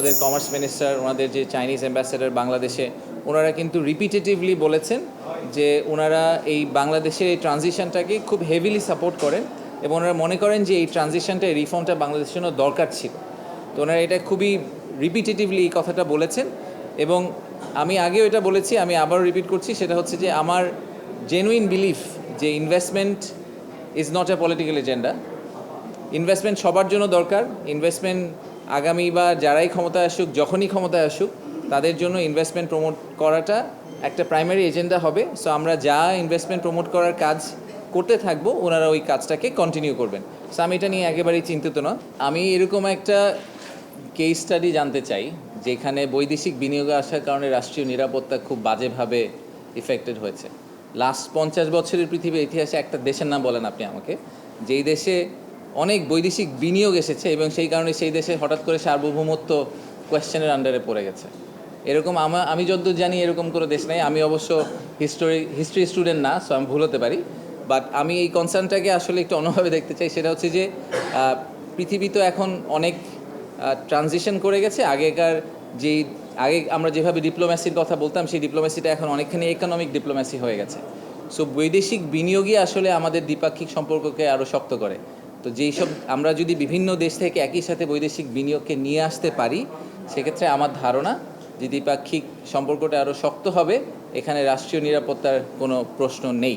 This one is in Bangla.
আমাদের কমার্স মিনিস্টার ওনাদের যে চাইনিজ অ্যাম্বাসেডার বাংলাদেশে, ওনারা কিন্তু রিপিটেটিভলি বলেছেন যে ওনারা এই বাংলাদেশের এই ট্রানজিশনটাকে খুব হেভিলি সাপোর্ট করেন এবং ওনারা মনে করেন যে এই ট্রানজিশনটা এই রিফর্মটা বাংলাদেশের জন্য দরকার ছিল। তো ওনারা এটা খুবই রিপিটেটিভলি এই কথাটা বলেছেন এবং আমি আগেও এটা বলেছি, আমি আবারও রিপিট করছি, সেটা হচ্ছে যে আমার জেনুইন বিলিফ যে investment is not a political agenda investment সবার জন্য দরকার ইনভেস্টমেন্ট আগামী বা যারাই ক্ষমতায় আসুক, যখনই ক্ষমতায় আসুক, তাদের জন্য ইনভেস্টমেন্ট প্রমোট করাটা একটা প্রাইমারি এজেন্ডা হবে। সো আমরা যা ইনভেস্টমেন্ট প্রমোট করার কাজ করতে থাকব, ওনারা ওই কাজটাকে কন্টিনিউ করবেন। সো আমি এটা নিয়ে একেবারেই চিন্তিত না আমি এরকম একটা কেস স্টাডি জানতে চাই, যেখানে বৈদেশিক বিনিয়োগে আসার কারণে রাষ্ট্রীয় নিরাপত্তা খুব বাজেভাবে ইফেক্টেড হয়েছে। লাস্ট পঞ্চাশ বছরের পৃথিবীর ইতিহাসে একটা দেশের নাম বলেন আপনি আমাকে। যেই দেশে অনেক বৈদেশিক বিনিয়োগ এসেছে এবং সেই কারণে সেই দেশে হঠাৎ করে সার্বভৌমত্ব কোয়েশ্চেনের আন্ডারে পড়ে গেছে। এরকম আমা, আমি যতদূর জানি এরকম কোনো দেশ নেই। আমি অবশ্য হিস্টোরি হিস্ট্রি স্টুডেন্ট না সো আমি ভুল হতে পারি। বাট আমি এই কনসার্নটাকে আসলে একটু অন্যভাবে দেখতে চাই। সেটা হচ্ছে যে পৃথিবী তো এখন অনেক ট্রানজিশন করে গেছে। আগেকার যেই, আগে আমরা যেভাবে ডিপ্লোম্যাসির কথা বলতাম, সেই ডিপ্লোম্যাসিটা এখন অনেকখানি ইকোনমিক ডিপ্লোম্যাসি হয়ে গেছে। সো বৈদেশিক বিনিয়োগই আসলে আমাদের দ্বিপাক্ষিক সম্পর্ককে আরও শক্ত করে। তো যেই সব আমরা যদি বিভিন্ন দেশ থেকে একই সাথে বৈদেশিক বিনিয়োগকে নিয়ে আসতে পারি, সেক্ষেত্রে আমার ধারণা যে দ্বিপাক্ষিক সম্পর্কটা আরও শক্ত হবে। এখানে রাষ্ট্রীয় নিরাপত্তার কোনো প্রশ্ন নেই।